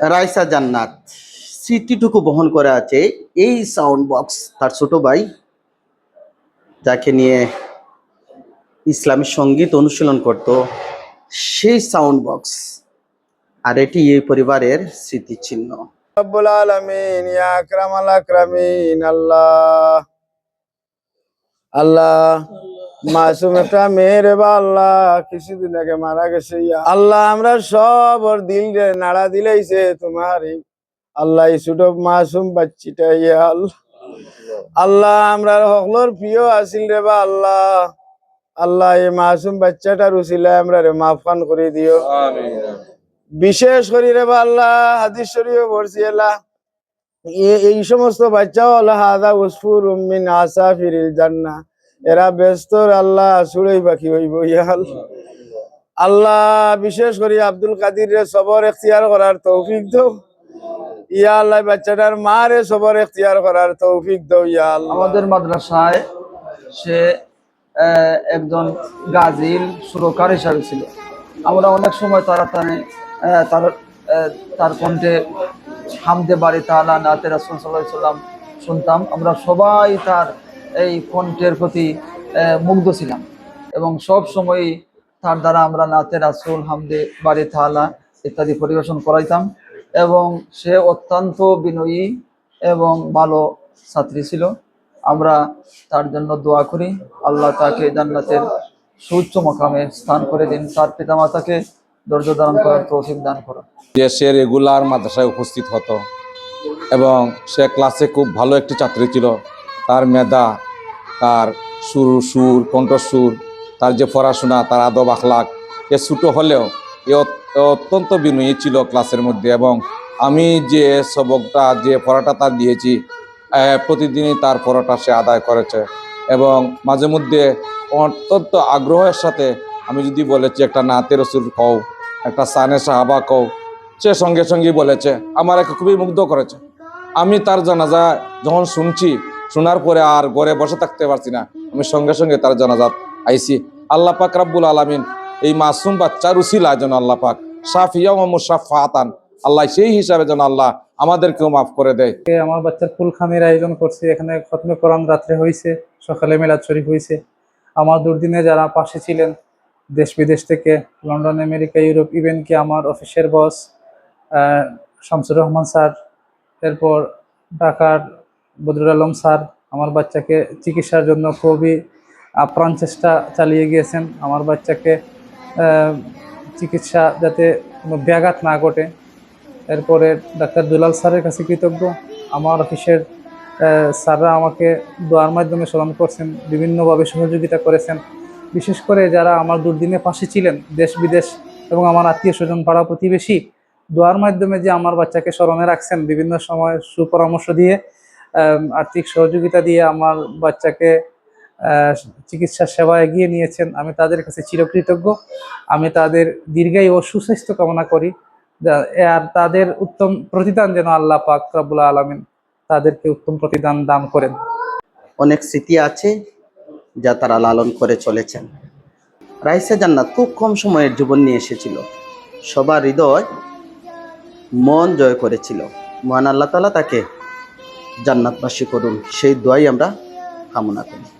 রাইসা জান্নাত। স্মৃতিটুকু বহন করে আছে। এই সাউন্ড বক্স তার ছোট ভাই, যাকে নিয়ে ইসলামী সংগীত অনুশীলন করত, সেই সাউন্ড বক্স আর এটি এই পরিবারের স্মৃতিচিহ্ন। আল্লাহ। আল্লাহ। মাসুম একটা মেয়ের বা আল্লাহ কিছুদিন আগে মারা গেছে ইয়া। আল্লাহ আমরা সব ওর দিল রে নাড়া দিলাইছে তোমার আল্লাহ এই ছোট মাসুম বাচ্চিটা ইয়া আল্লাহ। আল্লাহ আমরা হকলোর প্রিয় আসিল রে বা আল্লাহ। আল্লাহ এই মাসুম বাচ্চাটার উসিলে আমরা রে মাফান করে দিও। বিশেষ করি রে বা আল্লাহ হাদিস শরীফে পড়ছি আল্লাহ এই সমস্ত বাচ্চা হলো হাদা উসফুর মিন আসাফিরিল জান্নাহ। এরা ব্যস্ত আল্লাহ সুড়ই বাকি হইব, ইয়া আল্লাহ। বিশেষ করে আব্দুল কাদির সবর এখতিয়ার করার তৌফিক দাও। ইয়া আল্লাহ বাচ্চাটার মা রে সবর এখতিয়ার করার তৌফিক দাও, ইয়া আল্লাহ। আমাদের মাদ্রাসায় সে একজন গাজিল সুরকার হিসাবে ছিল। আমরা অনেক সময় তারা তার তার কণ্ঠে হামদে বাড়ি তালা নাতে রাসুল সাল্লাহ সাল্লাম শুনতাম। আমরা সবাই তার এই কণ্ঠের প্রতি মুগ্ধ ছিলাম। এবং সব সময় তার দ্বারা আমরা নাতে রাসুল, হামদে বাড়ি থালা ইত্যাদি পরিবেশন করাইতাম। এবং সে অত্যন্ত বিনয়ী এবং ভালো ছাত্রী ছিল। আমরা তার জন্য দোয়া করি। আল্লাহ তাকে জান্নাতের সুউচ্চ মকামে স্থান করে দিন। তার পিতামাতাকে ধৈর্য ধারণ করার তৌফিক দান করুন যে সে রেগুলার মাদ্রাসায় উপস্থিত হতো এবং সে ক্লাসে খুব ভালো একটি ছাত্রী ছিল তার মেধা, তার সুর সুর কণ্ঠসুর তার যে পড়াশোনা, তার আদব আখলাক এ ছোটো হলেও এ অত- অত্যন্ত বিনয়ী ছিল ক্লাসের মধ্যে এবং আমি যে সবকটা, যে পড়াটা তার দিয়েছি প্রতিদিনই তার পড়াটা সে আদায় করেছে এবং মাঝে মধ্যে অত্যন্ত আগ্রহের সাথে আমি যদি বলেছি, একটা নাতে রসুল কও, একটা সানে সাহাবা কও, সে সঙ্গে সঙ্গেই বলেছে, আমার একে খুবই মুগ্ধ করেছে। আমি তার জানাজা যখন শুনছি শোনার পরে আর ঘরে বসে থাকতে পারছি না। আমি সঙ্গে সঙ্গে তার জানাজাত আইছি আল্লাহ পাক রাব্বুল আলামিন এই মাসুম বাচ্চার উসিলা যেন আল্লাহ পাক সাফিয়া ও মুসাফাতান আল্লাহ সেই হিসাবে যেন আল্লাহ আমাদেরকেও মাফ করে দেয়। আমার বাচ্চার ফুল খামির আয়োজন করছি, এখানে খতমে কোরআন রাত্রে হয়েছে সকালে মেলাদ শরীফ হয়েছে আমার দুর্দিনে যারা পাশে ছিলেন, দেশ বিদেশ থেকে, লন্ডন, আমেরিকা, ইউরোপ, ইভেন কি আমার অফিসের বস শামসুর রহমান স্যার, এরপর ঢাকার বদরুল আলম স্যার আমার বাচ্চাকে চিকিৎসার জন্য খুবই আপ্রাণ চেষ্টা চালিয়ে গিয়েছেন। আমার বাচ্চাকে চিকিৎসা যাতে কোনো ব্যাঘাত না ঘটে। এরপরে ডাক্তার দুলাল স্যারের কাছে কৃতজ্ঞ। আমার অফিসের স্যাররা আমাকে দোয়ার মাধ্যমে স্মরণ করছেন, বিভিন্নভাবে সহযোগিতা করেছেন। বিশেষ করে যারা আমার দুর্দিনে পাশে ছিলেন, দেশ বিদেশ এবং আমার আত্মীয় স্বজন পাড়া প্রতিবেশী, দোয়ার মাধ্যমে যে আমার বাচ্চাকে স্মরণে রাখছেন, বিভিন্ন সময় সুপরামর্শ দিয়ে আর্থিক সহযোগিতা দিয়ে আমার বাচ্চাকে চিকিৎসা সেবা এগিয়ে নিয়েছেন। আমি তাদের কাছে চিরকৃতজ্ঞ। আমি তাদের দীর্ঘায়ু ও সুস্বাস্থ্য কামনা করি। আর তাদের উত্তম প্রতিদান যেন আল্লাহ পাক রব্বুল আলমিন তাদেরকে উত্তম প্রতিদান দান করেন। অনেক স্মৃতি আছে যা তারা লালন করে চলেছেন। রাইসা জান্নাত খুব কম সময়ের জীবন নিয়ে এসেছিল। সবার হৃদয় মন জয় করেছিল। মহান আল্লাহ তালা তাকে জান্নাতবাসী করুন। সেই দোয়াই আমরা কামনা করি।